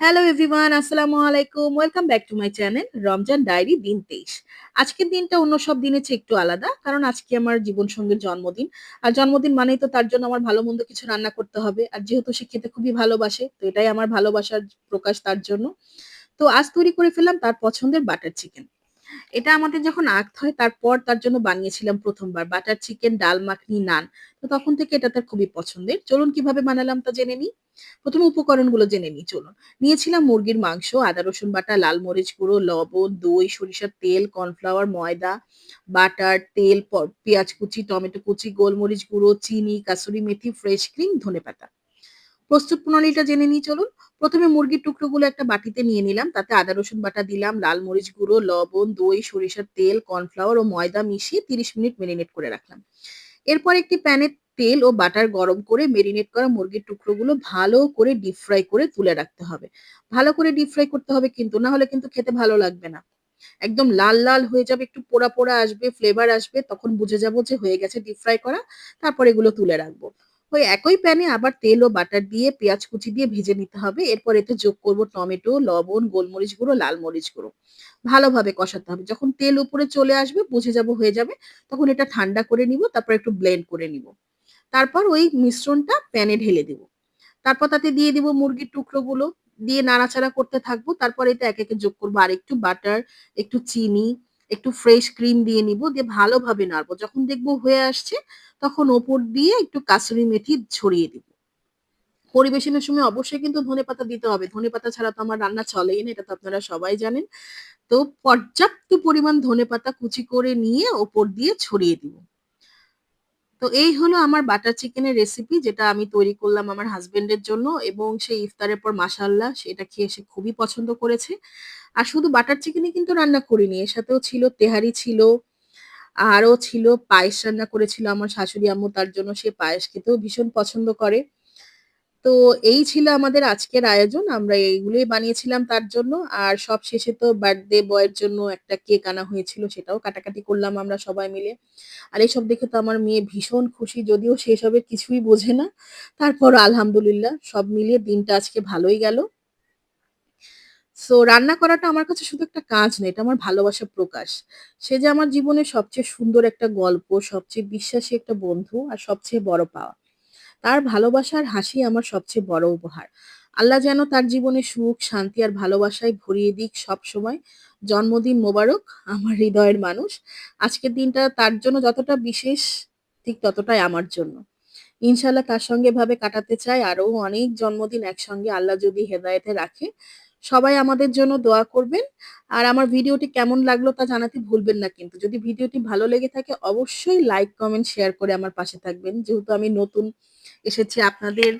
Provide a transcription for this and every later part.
Hello everyone আসসালামু আলাইকুম welcome back to my channel Ramzan diary দিন তেইশ আজকের দিনটা অন্য সব দিনের চেয়ে একটু আলাদা, কারণ আজকে আমার জীবন সঙ্গীর জন্মদিন। আর জন্মদিন মানেই তো তার জন্য আমার ভালো মন্দ কিছু রান্না করতে হবে, আর যেহেতু সে খেতে খুবই ভালোবাসে, তো এটাই আমার ভালোবাসার প্রকাশ তার জন্য। তো আজ তৈরি করে ফেললাম তার পছন্দের বাটার চিকেন এটা আমাদের যখন আঁকতে হয়, তারপর তার জন্য বানিয়েছিলাম প্রথমবার বাটার চিকেন ডাল, মাখনি, নান। তো তখন থেকে এটা তার খুবই পছন্দের। চলুন কীভাবে বানালাম তা জেনে নিই। প্রথমে উপকরণগুলো জেনে নিই, চলুন। নিয়েছিলাম মুরগির মাংস, আদা, রসুন বাটা, লাল মরিচ গুঁড়ো, লবণ, দই, সরিষার তেল, কর্নফ্লাওয়ার, ময়দা, বাটার, তেল পেঁয়াজ কুচি, টমেটো কুচি, গোলমরিচ গুঁড়ো, চিনি, কাসুরি মেথি, ফ্রেশ ক্রিম ধনেপাতা প্রস্তুত প্রণালীটা জেনে নিই, চলুন। প্রথমে মুরগির টুকরোগুলো একটা বাটিতে নিয়ে নিলাম, তাতে আদা, রসুন বাটা দিলাম, লাল মরিচ গুঁড়ো, লবণ, দই, সরিষার তেল, কর্নফ্লাওয়ার ও ময়দা মিশিয়ে তিরিশ মিনিট মেরিনেট করে রাখলাম। এরপর একটি প্যানে তেল ও বাটার গরম করে মেরিনেট করা মুরগির টুকরোগুলো ভালো করে ডিপ ফ্রাই করে তুলে রাখতে হবে। ভালো করে ডিপ ফ্রাই করতে হবে কিন্তু, না হলে কিন্তু খেতে ভালো লাগবে না। একদম লাল লাল হয়ে যাবে, একটু পোড়া পোড়া আসবে ফ্লেভার আসবে, তখন বুঝে যাব যে হয়ে গেছে ডিপ ফ্রাই করা, তারপর এগুলো তুলে রাখব। ওই একই প্যানে আবার তেল ও বাটার দিয়ে পেঁয়াজ কুচি দিয়ে ভেজে নিতে হবে, এরপর এতে যোগ করব টমেটো, লবণ, গোলমরিচ গুঁড়ো, লাল মরিচ গুঁড়ো। ভালোভাবে কষাতে হবে, যখন তেল উপরে চলে আসবে, বুঝে যাব হয়ে যাবে, তখন এটা ঠান্ডা করে নিব, তারপর একটু ব্লেন্ড করে নিব। তারপর ওই মিশ্রণটা প্যানে ঢেলে দিব। তারপর তাতে দিয়ে দিব মুরগির টুকরোগুলো, দিয়ে নাড়াচাড়া করতে থাকব। তারপর এটা একে একে যোগ করব। আর একটু বাটার একটু চিনি, একটু ফ্রেশ ক্রিম দিয়ে নিব, দিয়ে ভালোভাবে নাড়বো। যখন দেখব হয়ে আসছে, তখন ওপর দিয়ে একটু কাসুরি মেথি ছড়িয়ে দিব। পরিবেশনের সময় অবশ্যই কিন্তু ধনেপাতা দিতে হবে। ধনেপাতা ছাড়া তো আমার রান্না চলেই না, এটা তো আপনারা সবাই জানেন। তো পর্যাপ্ত পরিমাণ ধনেপাতা কুচি করে নিয়ে ওপর দিয়ে ছড়িয়ে দিব। তো এই হলো আমার বাটার চিকেনের রেসিপি যেটা আমি তৈরি করলাম আমার হাজবেন্ডের জন্য এবং সেই ইফতারের পর মাসাল্লাহ সেটা খেয়ে সে খুবই পছন্দ করেছে। আর শুধু বাটার চিকেনই কিন্তু রান্না করিনি, এর সাথেও ছিল তেহারি ছিল, আরও ছিল পায়েস রান্না করেছিল আমার শাশুড়ি আম্মু, তার জন্য সে পায়েস খেতেও ভীষণ পছন্দ করে। তো এই ছিল আমাদের আজকের আয়োজন। আমরা এইগুলোই বানিয়েছিলাম তার জন্য। আর সব শেষে তো বার্থডে বয়ের জন্য একটা কেক আনা হয়েছিল, সেটাও কাটাকাটি করলাম আমরা সবাই মিলে। আর এইসব দেখে তো আমার মেয়ে ভীষণ খুশি, যদিও সে এসবের কিছুই বোঝে না। তারপর আলহামদুলিল্লাহ সব মিলিয়ে দিনটা আজকে ভালোই গেল। সো রান্না করাটা আমার কাছে শুধু একটা কাজ না এটা আমার ভালোবাসার প্রকাশ। সে যে আমার জীবনের সবচেয়ে সুন্দর একটা গল্প, সবচেয়ে বিশ্বাসী একটা বন্ধু আর সবচেয়ে বড় পাওয়া। তার ভালোবাসার হাসি আমার সবচেয়ে বড় উপহার। আল্লাহ যেন তার জীবনে সুখ, শান্তি আর ভালোবাসায় ভরিয়ে দিক সব সময় জন্মদিন মোবারক, আমার হৃদয়ের মানুষ। আজকের দিনটা তার জন্য যতটা বিশেষ, ঠিক ততটাই আমার জন্য। ইনশাল্লাহ তার সঙ্গে ভাবে কাটাতে চাই। আরও অনেক জন্মদিন একসঙ্গে আল্লাহ যদি হেদায়েতে রাখে সবাই আমাদের জন্য দোয়া করবেন। আর আমার ভিডিওটি কেমন লাগল তা জানাতে ভুলবেন না কিন্তু। যদি ভিডিওটি ভালো লেগে থাকে অবশ্যই লাইক কমেন্ট শেয়ার করে আমার পাশে থাকবেন। যেহেতু আমি নতুন এসেছি, আপনাদের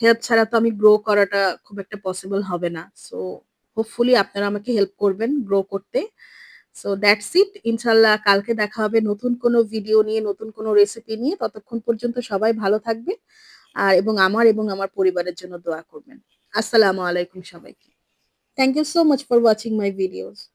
হেল্প ছাড়া তো আমি গ্রো করাটা খুব একটা পসিবল হবে না। সো হোপফুলি আপনারা আমাকে হেল্প করবেন গ্রো করতে। সো দ্যাটস ইট ইনশাল্লাহ কালকে দেখা হবে নতুন কোনো ভিডিও নিয়ে, নতুন কোনো রেসিপি নিয়ে। ততক্ষণ পর্যন্ত সবাই ভালো থাকবেন। আর এবং আমার এবং আমার পরিবারের জন্য দোয়া করবেন। আসসালামু আলাইকুম সবাইকে। Thank you so much for watching my videos.